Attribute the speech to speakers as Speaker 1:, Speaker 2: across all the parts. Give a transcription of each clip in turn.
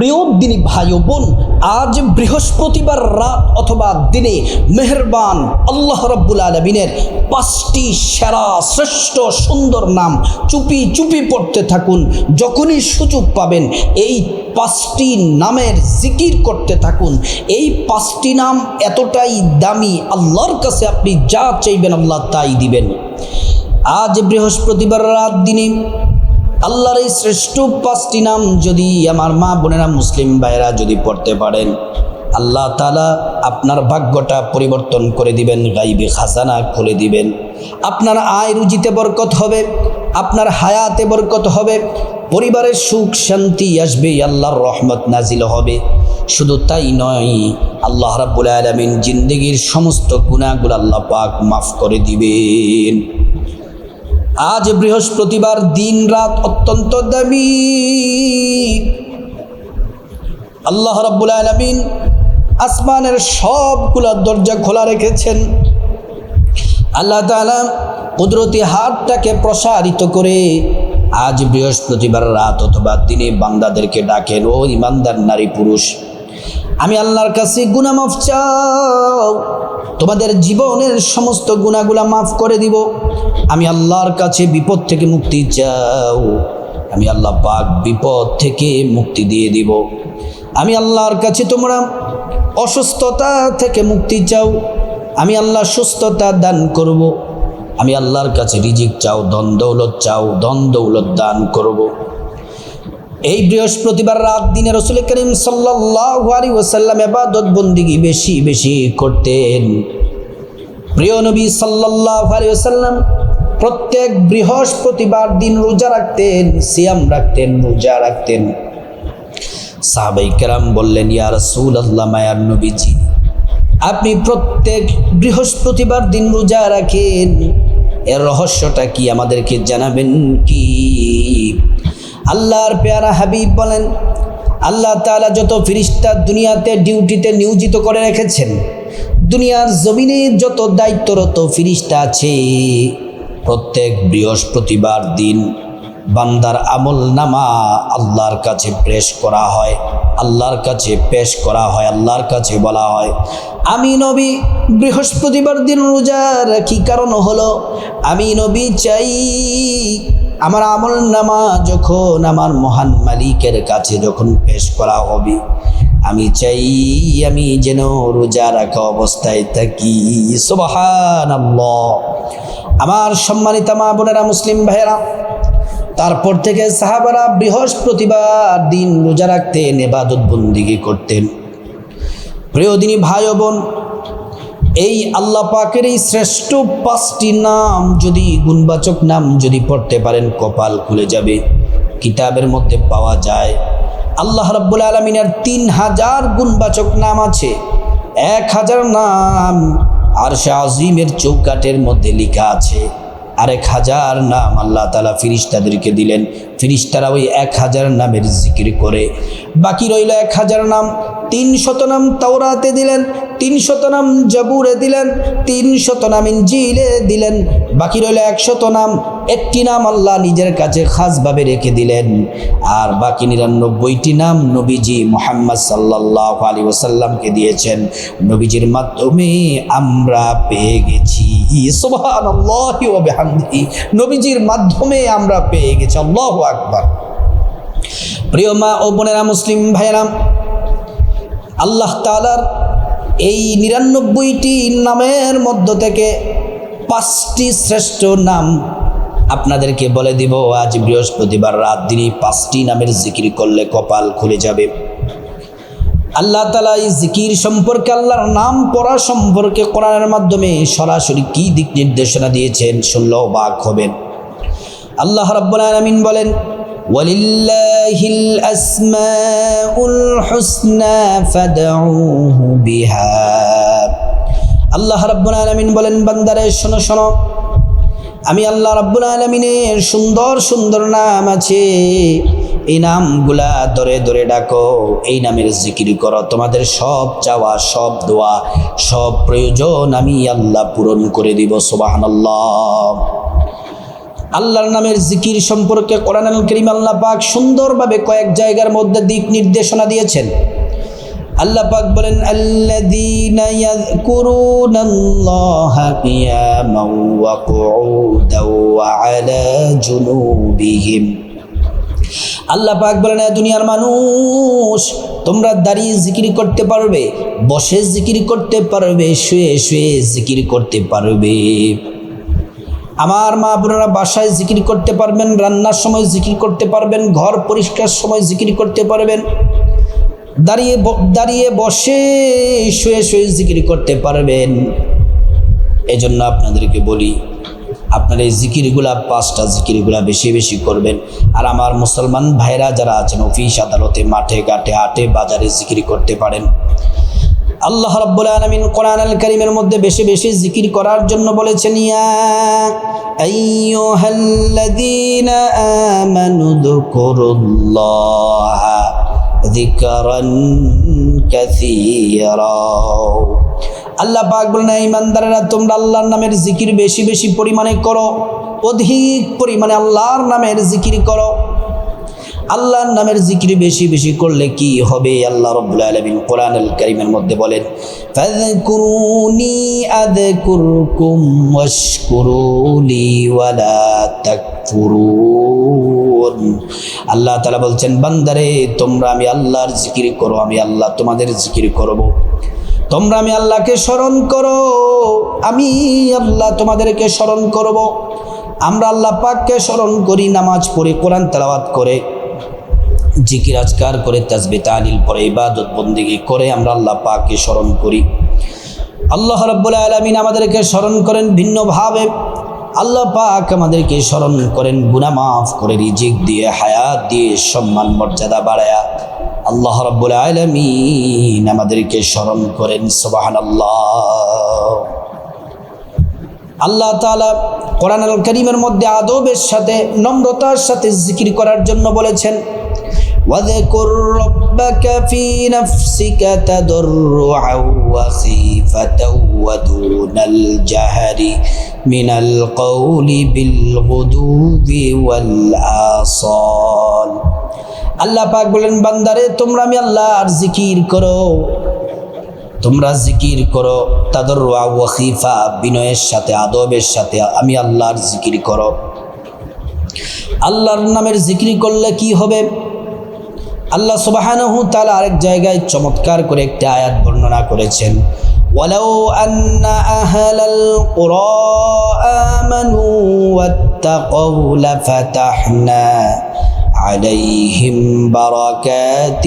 Speaker 1: প্রিয় দিনী ভাই বোন, আজ বৃহস্পতিবার রাত অথবা দিনে মেহরবান আল্লাহ রব্বুল আলমিনের পাঁচটি সেরা শ্রেষ্ঠ সুন্দর নাম চুপি চুপি পড়তে থাকুন, যখনই সুযোগ পাবেন এই পাঁচটি নামের জিকির করতে থাকুন। এই পাঁচটি নাম এতটাই দামি, আল্লাহর কাছে আপনি যা চাইবেন আল্লাহ তাই দিবেন। আজ বৃহস্পতিবার রাত দিনে আল্লাহর এই শ্রেষ্ঠ পাঁচটি নাম যদি আমার মা বোনেরা মুসলিম ভাইয়েরা যদি পড়তে পারেন, আল্লাহ তালা আপনার ভাগ্যটা পরিবর্তন করে দিবেন, গাইবে খাজানা খুলে দিবেন। আপনার আয় রুজিতে বরকত হবে, আপনার হায়াতে বরকত হবে, পরিবারের সুখ শান্তি আসবে আল্লাহর রহমত নাজিল হবে। শুধু তাই নয়, আল্লাহ রাব্বুল আলমিন জিন্দগির সমস্ত গুণাগুলো আল্লাহ পাক মাফ করে দিবেন। আজ বৃহস্পতিবার দিন রাত অত্যন্ত দামি। আল্লাহ রাব্বুল আলমিন আসমানের সবগুলা দরজা খোলা রেখেছেন। আল্লাহ তাআলা কুদরতি হাতটাকে প্রসারিত করে আজ বৃহস্পতিবার রাত অথবা দিনে বান্দাদেরকে ডাকেন, ও ইমানদার নারী পুরুষ আমি আল্লাহর কাছে গুনাহ মাফ চাও। তোমাদের জীবনের সমস্ত গুণাগুলা মাফ করে দিব। আমি আল্লাহর কাছে বিপদ থেকে মুক্তি চাও। আমি আল্লাহ পাক বিপদ থেকে মুক্তি দিয়ে দিব। আমি আল্লাহর কাছে তোমরা অসুস্থতা থেকে মুক্তি চাও। আমি আল্লাহ সুস্থতা দান করব। আমি আল্লাহর কাছে রিজিক চাও, ধন দৌলত চাও, ধন দৌলত দান করব। এই বৃহস্পতিবার রাত দিনে রসুল করিম সাল্লাহ ওসাল্লাম এবাদত বন্দিগি বেশি বেশি করতেন। প্রিয় নবী সাল্লাহ আলী ওসাল্লাম প্রত্যেক বৃহস্পতিবার দিন রোজা রাখতেন, সিয়াম রাখতেন, রোজা রাখতেন। সাহাবাই কেরাম বললেন, ইয়া রসুল আল্লাহ মায়ার নবীজি, আপনি প্রত্যেক বৃহস্পতিবার দিন রোজা রাখেন, এর রহস্যটা কি আমাদেরকে জানাবেন কি? আল্লাহর পেয়ারা হাবিব বলেন, আল্লাহ তালা যত ফিরিস্তা দুনিয়াতে ডিউটিতে নিয়োজিত করে রেখেছেন, দুনিয়ার জমিনে যত দায়িত্বরত ফিরিস্তা আছে, প্রত্যেক বৃহস্পতিবার দিন বান্দার আমল নামা আল্লাহর কাছে পেশ করা হয়, আল্লাহর কাছে পেশ করা হয়, আল্লাহর কাছে বলা হয়। আমি নবী, বৃহস্পতিবার দিন রোজা রাখি, কারণ হলো আমি নবী চাই আমার আমল নামা যখন আমার মহান মালিকের কাছে যখন পেশ করা হবে, আমি চাই আমি যেন রোজা রাখা অবস্থায় থাকি। সুবাহান আমার সম্মানিত মা বোনেরা, মুসলিম ভাইয়েরা, তারপর থেকে সাহাবারা বৃহস্পতিবার দিন রোজা রাখতেন, এবাদত বন্দিগি করতেন। প্রিয় দিনী ভাই বোন এই আল্লাহ পাকের এই শ্রেষ্ঠ পাঁচটি নাম যদি গুণবাচক নাম যদি পড়তে পারেন, কপাল খুলে যাবে। কিতাবের মধ্যে পাওয়া যায়, আল্লাহ রাব্বুল আলমিনের তিন হাজার গুণবাচক নাম আছে। এক হাজার নাম আর সে আজিমের চৌকাটের মধ্যে লেখা আছে। আরেক হাজার নাম আল্লাহ তালা ফিরিস্তাদেরকে দিলেন। ফিরিস্তারা ওই এক হাজার নামের জিকির করে। বাকি রইল এক হাজার নাম তিন শত নাম তাওরাতে দিলেন, তিন শত নাম জবুরে দিলেন, তিন শত নাম ইঞ্জিলে দিলেন, বাকি রইল একশত নাম, একটি নাম আল্লাহ নিজের কাছে খাসভাবে রেখে দিলেন। আর বাকি নিরানব্বইটি নাম নবীজি মোহাম্মদ সাল্লাহ আলী ওসাল্লামকে দিয়েছেন। নবীজির মাধ্যমে আমরা পেয়ে গেছি। নবীজির মাধ্যমে আমরা পেয়ে গেছি। আল্লাহ আকবার। প্রিয় মা ও বোনেরা, মুসলিম ভাইয়েরা আল্লাহ তালার এই নিরানব্বইটি নামের মধ্য থেকে পাঁচটি শ্রেষ্ঠ নাম আপনাদেরকে বলে দিব, আজ বৃহস্পতিবার রাত দিনই পাঁচটি নামের জিকির করলে কপাল খুলে যাবে। আল্লাহ তালা এই জিকির সম্পর্কে, আল্লাহর নাম পড়া সম্পর্কে কোরআনের মাধ্যমে সরাসরি কি দিক নির্দেশনা দিয়েছেন শুনলেও বাক হবেন। আল্লাহ রাব্বুল আলামিন বলেন ولله الأسماء الحسنى فادعوه بها আল্লাহ রাব্বুল আলামিন বলেন বান্দারে শোনো শোনো আমি আল্লাহ রাব্বুল আলমিনের সুন্দর সুন্দর নাম আছে এই নামগুলা ধরে ধরে ডাকো এই নামের জিকির করো তোমাদের সব চাওয়া সব দোয়া সব প্রয়োজন আমি আল্লাহ পূরণ করে দিব সোবাহান আল্লাহ আল্লাহর নামের জিকির সম্পর্কে কোরআন করিম আল্লাহ পাক সুন্দরভাবে কয়েক জায়গার মধ্যে দিক নির্দেশনা দিয়েছেন। আল্লাহ পাক বলেন, আল্লাযীনা আল্লাহ পাক বলেন, "এ দুনিয়ার মানুষ, তোমরা দাঁড়িয়ে জিকির করতে পারবে, বসে জিকির করতে পারবে, শুয়ে শুয়ে জিকির করতে পারবে। আমার মা বোনেরা বাসায় জিকির করতে পারবেন, রান্নার সময় জিকির করতে পারবেন, ঘর পরিষ্কার সময় জিকির করতে পারবেন। দাঁড়িয়ে দাঁড়িয়ে বসে শুয়ে শুয়ে জিকির করতে পারবেন। এজন্য আপনাদেরকে বলি, আপনার এই জিকিরগুলা, পাঁচটা জিকিরগুলা বেশি বেশি করবেন। আর আমার মুসলমান ভাইরা যারা আছেন, অফিস, আদালতে, মাঠে, ঘাটে, হাটে, বাজারে জিকির করতে পারেন। আল্লাহ রাব্বুল আলামিন কোরআন আল কারীমের মধ্যে বেশি বেশি জিকির করার জন্য বলেছেন, ইয়া আইয়ুহাল্লাযীনা আমানু যকুরুল্লাহা যিকরান কাসীরা। আল্লাহ পাক বলেন "হে ইমানদারেরা তোমরা আল্লাহর নামের জিকির বেশি বেশি পরিমাণে করো, অধিক পরিমাণে আল্লাহর নামের জিকির করো। আল্লাহর নামের জিকির বেশি বেশি করলে কি হবে? আল্লাহ রব্বুল কোরআন আল করিমের মধ্যে বলেন আল্লাহ তাআলা বলছেন, বান্দারে, তোমরা আমি আল্লাহর জিকির করো, আমি আল্লাহ তোমাদের জিকির করব। তোমরা আমি আল্লাহকে স্মরণ করো, আমি আল্লাহ তোমাদেরকে স্মরণ করব। আমরা আল্লাহ পাককে স্মরণ করি, নামাজ পড়ে, কোরআন তেলাওয়াত করে। জিকির আজকার করে, তাজবে তালিল পরে, ইবাদত বন্দিগি করে আমরা আল্লাহ পাককে স্মরণ করি। আল্লাহ রব্বুল আলমিন আমাদেরকে স্মরণ করেন ভিন্নভাবে। আল্লাহ পাক আমাদেরকে স্মরণ করেন গুনাহ মাফ করে, রিজিক দিয়ে, হায়াত দিয়ে, সম্মান মর্যাদা বাড়ায়া। আল্লাহ রব্বুল আলমিন আমাদেরকে স্মরণ করেন সোবাহান আল্লাহ আল্লাহ তাআলা কোরআন আল করিমের মধ্যে আদবের সাথে, নম্রতার সাথে জিকির করার জন্য বলেছেন واذكر ربك في نفسك تضرعا وخيفة ودون الجهر من القول بالغدو والآصال আল্লাহ পাক বলেন বান্দারে তোমরা আমি আল্লাহর জিকির করো তোমরা জিকির করো তাদের ওয়াখিফা বিনয়ের সাথে আদবের সাথে আমি আল্লাহর জিকির করো আল্লাহর নামের জিকির করলে কি হবে আল্লাহ সুবাহানহু তাআলা আরেক জায়গায় চমৎকার করে একটি আয়াত বর্ণনা করেছেন ولو أن أهل القرى آمنوا واتقوا لفتحنا عليهم بركات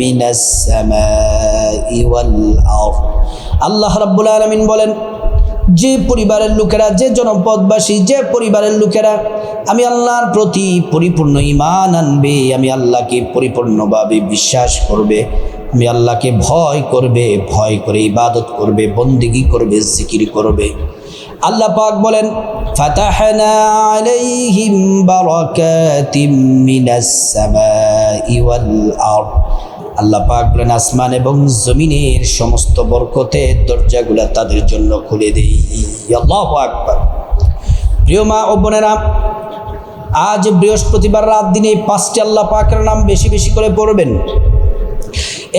Speaker 1: من السماء والأرض আল্লাহ রাব্বুল আলামিন বলেন যে পরিবারের লোকেরা, যে জনপদবাসী, যে পরিবারের লোকেরা, আমি আল্লাহর প্রতি পরিপূর্ণ ইমান আনবে, আমি আল্লাহকে পরিপূর্ণভাবে বিশ্বাস করবে, আমি আল্লাহকে ভয় করবে, ভয় করে ইবাদত করবে, বন্দিগি করবে, জিকির করবে। আল্লাহ পাক বলেন, ফাতাহনা আলাইহিম বারাকাতিম মিনাস সামাই ওয়াল আরদ। আল্লাহ পাক বলেন, আসমান এবং জমিনের সমস্ত বরকতের দরজাগুলা তাদের জন্য খুলে দেই। আল্লাহ আকবার। প্রিয় মা ও বোনেরা, আজ বৃহস্পতিবার রাত দিনে পাঁচটি আল্লাহ পাকের নাম বেশি বেশি করে পড়বেন।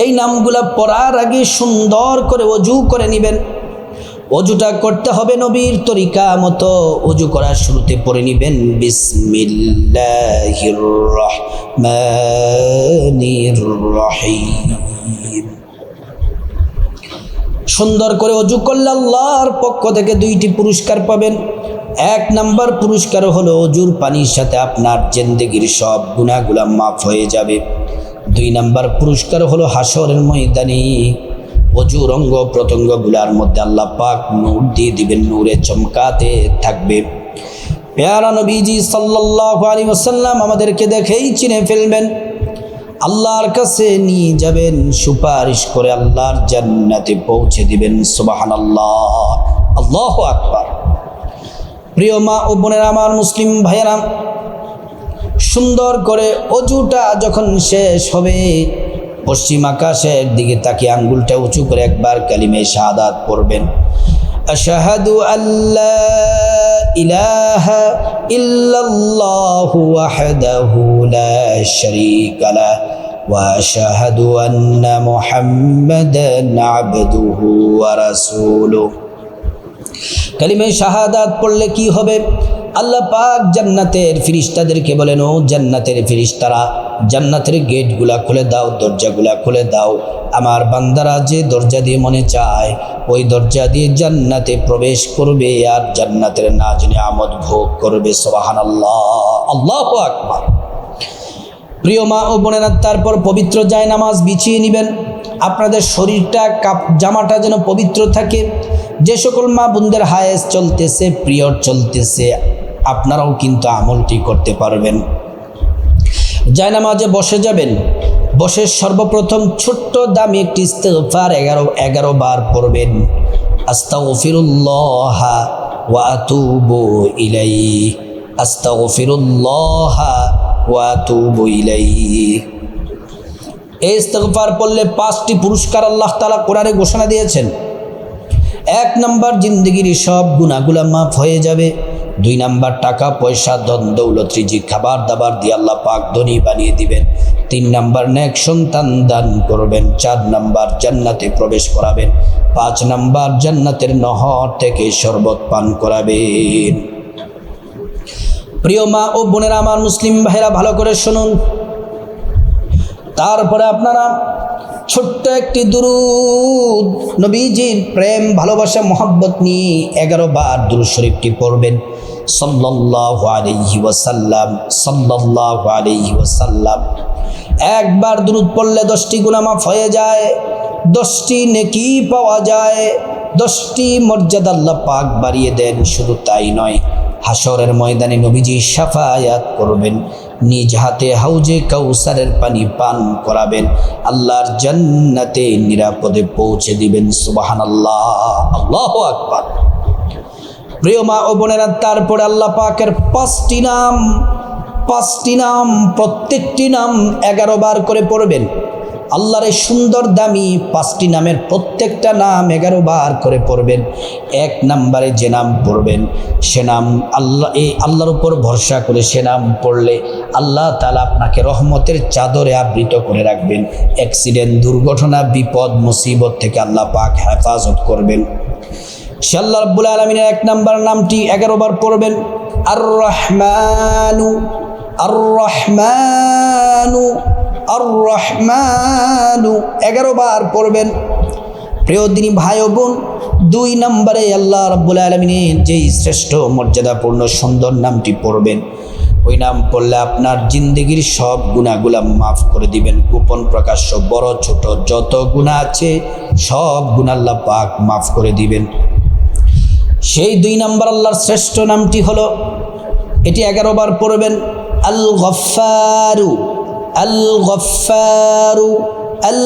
Speaker 1: এই নামগুলা পড়ার আগে সুন্দর করে অজু করে নেবেন। অজুটা করতে হবে নবীর তরিকা মতো। অজু করার শুরুতে পড়ে নিবেন সুন্দর করে অজু করলে আল্লাহর পক্ষ থেকে দুইটি পুরস্কার পাবেন। এক নাম্বার পুরস্কার হলো অজুর পানির সাথে আপনার জেন্দেগির সব গুণাগুলা মাফ হয়ে যাবে। দুই নাম্বার পুরস্কার হলো হাসরের ময়দানে অজুর অঙ্গ প্রত্যঙ্গগুলার মধ্যে আল্লাহ পাক নূর দিয়ে দিবেন, নূরে চমকাতে থাকবে। পেয়ারা নবীজি সাল্লাল্লাহু আলাইহি ওয়াসাল্লাম আমাদেরকে দেখেই চিনে ফেলবেন। আল্লাহর কাছে নিয়ে যাবেন, সুপারিশ করে আল্লাহর জান্নাতে পৌঁছে দিবেন, সুবহানাল্লাহ। আল্লাহু আকবার। প্রিয় মা ও বোনেরা আমার মুসলিম ভাইয়েরা, সুন্দর করে অজুটা যখন শেষ হবে পশ্চিম আকাশের দিকে তাকে আঙ্গুলটা উঁচু করে একবার কালিমে শাহাদাত পড়বেন। আশাহাদু আল্লাহ ইলাহা ইল্লাল্লাহু ওয়াহদাহু লা শারীকা লা واشهد ان محمدا عبده ورسوله কালিমে শাহাদাত পড়লে কি হবে? আল্লাহ পাক জান্নাতের ফিরিস্তাদেরকে বলেন, ও জান্নাতের ফিরিস্তারা, জান্নাতের গেটগুলা খুলে দাও, দরজাগুলা খুলে দাও। আমার বান্দারা যে দরজা দিয়ে মনে চায়, ওই দরজা দিয়ে জান্নাতে প্রবেশ করবে আর জান্নাতের নাজ নিয়ামত ভোগ করবে। সোবাহান আল্লাহ আল্লাহ আকবার। প্রিয় মা ও বোনেরা, তারপর পবিত্র যায় নামাজ বিছিয়ে নেবেন। আপনাদের শরীরটা, কাপ, জামাটা যেন পবিত্র থাকে। যে সকল মা বোনদের হায়েস চলতেছে, প্রিয়র চলতেছে, আপনারাও কিন্তু আমলটি করতে পারবেন। যায় নামাজে বসে যাবেন। বসে সর্বপ্রথম ছোট্ট দামি একটি ইস্তেগফার এগারো এগারো বার পড়বেন। আস্তাগফিরুল্লাহ ওয়া আতুবু ইলাইহি। আস্তাগফিরুল্লাহ ওয়া আতুবু ইলাইহি। এই ইস্তেগফার পড়লে পাঁচটি পুরস্কার আল্লাহ তালা কোরআনে ঘোষণা দিয়েছেন। এক নাম্বার জিন্দগির সব গুণাগুলা মাফ হয়ে যাবে। দুই নাম্বার, টাকা, পয়সা, ধন, দৌলত রিজি খাবার দাবার দিয়ে আল্লাহ পাক ধনী বানিয়ে দিবেন। তিন নাম্বার, নেক সন্তান দান করবেন। চার নাম্বার, জান্নাতে প্রবেশ করাবেন। পাঁচ নাম্বার, জান্নাতের নহর থেকে শরবত পান করাবেন। প্রিয় মা ও বোনেরা, আমার মুসলিম ভাইরা ভালো করে শুনুন। তারপরে আপনারা ছোট্ট একটি দুরুদ। নবীজির প্রেম, ভালোবাসা, মোহাব্বত নিয়ে এগারো বার দুরুদ শরীফটি পড়বেন। সাল্লাল্লাহু আলাইহি ওয়াসাল্লাম, সাল্লাল্লাহু আলাইহি ওয়াসাল্লাম। একবার দুরুদ পড়লে দশটি গুনামাফ হয়ে যায়, দশটি নেকি পাওয়া যায়, দশটি মর্যাদা আল্লাহ পাক বাড়িয়ে দেন। শুধু তাই নয় হাসরের ময়দানে নবীজি সাফায়াত করবেন। নিজ হাতে হাউজে কাউসারের পানি পান করাবেন। আল্লাহর জান্নাতে নিরাপদে পৌঁছে দিবেন সুবাহান আল্লাহ আল্লাহ আকবার। প্রিয় মা ও বোনেরা, তারপরে আল্লাহ পাকের পাঁচটি নাম পাঁচটি নাম, প্রত্যেকটি নাম এগারো বার করে পড়বেন। আল্লাহর এই সুন্দর দামি পাঁচটি নামের প্রত্যেকটা নাম এগারো বার করে পড়বেন। এক নাম্বারে যে নাম পড়বেন, সে নাম আল্লাহ, এই আল্লাহর উপর ভরসা করে সে নাম পড়লে আল্লাহ তালা আপনাকে রহমতের চাদরে আবৃত করে রাখবেন। অ্যাক্সিডেন্ট, দুর্ঘটনা, বিপদ, মুসিবত থেকে আল্লাহ পাক হেফাজত করবেন। সে আল্লাহ রব্বুল আলমিনের এক নাম্বার নামটি এগারো বার পড়বেন আর রহমানু আর রহমানু আর রহমানু এগারো বার পড়বেন। প্রিয় দিনী ভাই বোন, দুই নম্বরে আল্লাহ রব্বুল আলমিনের যেই শ্রেষ্ঠ মর্যাদাপূর্ণ সুন্দর নামটি পড়বেন, ওই নাম পড়লে আপনার জিন্দগির সব গুণাগুলা মাফ করে দিবেন। গোপন প্রকাশ্য বড়, ছোট যত গুণা আছে, সব গুণ আল্লাহ পাক মাফ করে দিবেন। সেই দুই নম্বর আল্লাহর শ্রেষ্ঠ নামটি হলো, এটি এগারো বার পড়বেন আল গফারু আল গফারু আল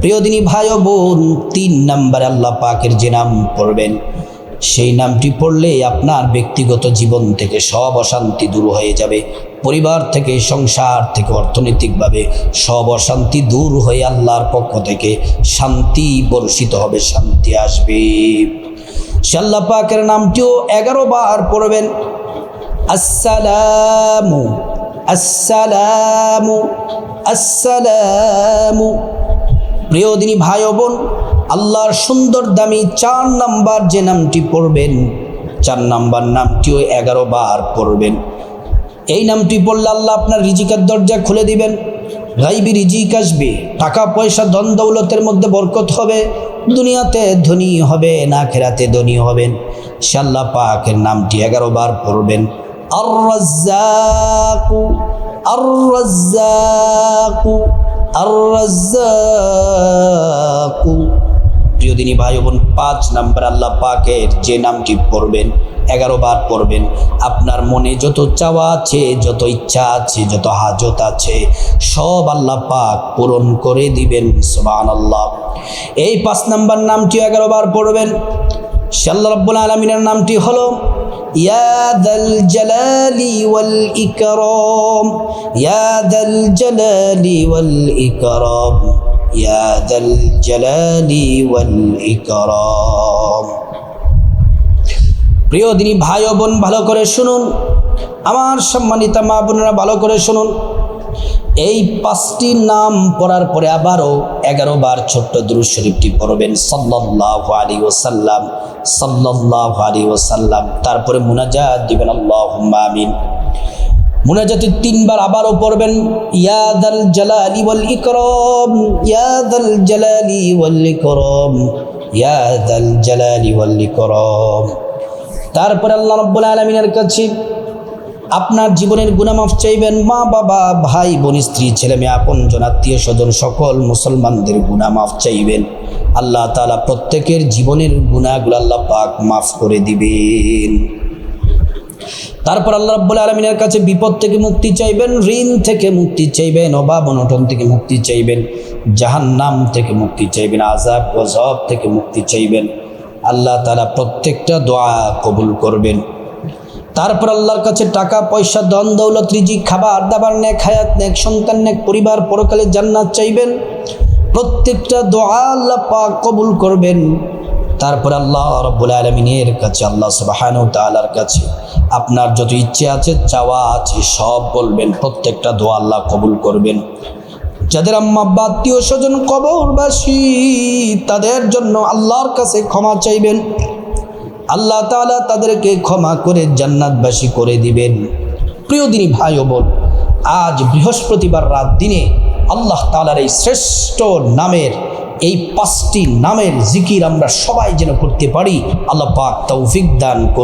Speaker 1: প্রিয় দিনী ভাই বোন, তিন নম্বরে আল্লাহ পাকের যে নাম পড়বেন, সেই নামটি পড়লে আপনার ব্যক্তিগত জীবন থেকে সব অশান্তি দূর হয়ে যাবে। পরিবার থেকে, সংসার থেকে, অর্থনৈতিকভাবে সব অশান্তি দূর হয়ে আল্লাহর পক্ষ থেকে শান্তি বর্ষিত হবে, শান্তি আসবে। আল্লাহ পাকের নামটিও এগারো বার পড়বেন। আসসালামু আসসালামু আসসালামু। প্রিয় দিনী ভাই বোন, আল্লাহর সুন্দর দামি চার নাম্বার যে নামটি পড়বেন, চার নাম্বার নামটিও এগারো বার পড়বেন। এই নামটি পড়লে আল্লাহ আপনার রিজিকের দরজা খুলে দিবেন। গাইবি রিজিক আসবে, টাকা, পয়সা, ধন, দৌলতের মধ্যে বরকত হবে, দুনিয়াতে ধনী হবে না খেরাতে ধনী হবেন। সে আল্লাহ পাকের নামটি এগারো বার পড়বেন। আর রাজ্জাকু আর রাজ্জাকু আর রাজ্জাকু প্রিয় দিনী ভাই বোন, পাঁচ নাম্বার আল্লাহ পাকের যে নামটি পড়বেন, এগারো বার পড়বেন, আপনার মনে যত চাওয়া আছে, যত ইচ্ছা আছে, যত হাজত আছে, সব আল্লাহ পাক পূরণ করে দিবেন সুবান আল্লাহ এই পাঁচ নাম্বার নামটি এগারো বার পড়বেন। শাল্লা রব্বুল আলমিনের নামটি হলো ইয়াদাল জালালি ওয়াল ইকরাম ইয়াদাল জালালি ওয়াল ইকরাম يا ذا الجلال والإكرام প্রিয় দিনী ভাই ও বোন ভালো করে শুনুন আমার সম্মানিতা মা বোনেরা ভালো করে শুনুন এই পাঁচটি নাম পড়ার পরে আবারও এগারো বার ছোট্ট দুরুদ শরীফটি পড়বেন। সাল্লাহ আলী ওসাল্লাম সাল্লাহ আলী ওসাল্লাম তারপরে মুনাজাত দিবেন আল্লাহ আমিন। মুনাজাতে তিনবার আবারও পড়বেন ইয়াদাল জালালি ওয়াল ইকরাম ইয়াদাল জালালি ওয়াল ইকরাম ইয়াদাল জালালি ওয়াল ইকরাম। তারপরে আল্লাহ রাব্বুল আলামিনের কাছে আপনার জীবনের গুণামাফ চাইবেন মা, বাবা, ভাই, বোন, স্ত্রী, ছেলে, মেয়ে আপন জন আত্মীয় স্বজন, সকল মুসলমানদের গুণামাফ চাইবেন। আল্লাহ তাআলা প্রত্যেকের জীবনের গুনাহগুলো আল্লাহ পাক মাফ করে দিবেন। তারপর আল্লাহ রাব্বুল আলমিনের কাছে বিপদ থেকে মুক্তি চাইবেন, ঋণ থেকে মুক্তি চাইবেন, অভাব, অনটন থেকে মুক্তি চাইবেন, জাহান্নাম থেকে মুক্তি চাইবেন আজাব গজব থেকে মুক্তি চাইবেন। আল্লাহ তারা প্রত্যেকটা দোয়া কবুল করবেন। তারপর আল্লাহর কাছে টাকা, পয়সা দন দৌলত, রিজিক, খাবার, দাবার, নেক হায়াত, নেক সন্তান, নেক পরিবার পরকালে জান্নাত চাইবেন। প্রত্যেকটা দোয়া আল্লাহ পাক কবুল করবেন। তারপর আল্লাহ রব্বুল আলমিনের কাছে, আল্লাহ সুবাহানু তালার কাছে আপনার যত ইচ্ছে আছে, চাওয়া আছে, সব বলবেন। প্রত্যেকটা দোয়া আল্লাহ কবুল করবেন। যাদের আম্মা আত্মীয় স্বজন কবরবাসী, তাদের জন্য আল্লাহর কাছে ক্ষমা চাইবেন। আল্লাহ তালা তাদেরকে ক্ষমা করে জান্নাতবাসী করে দিবেন। প্রিয় দিনী ভাই ও বোন, আজ বৃহস্পতিবার রাত দিনে আল্লাহ তালার এই শ্রেষ্ঠ নামের, এই পাঁচটি নামের জিকির আমরা সবাই যেন করতে পারি, আল্লাহ পাক তৌফিক দান করুন।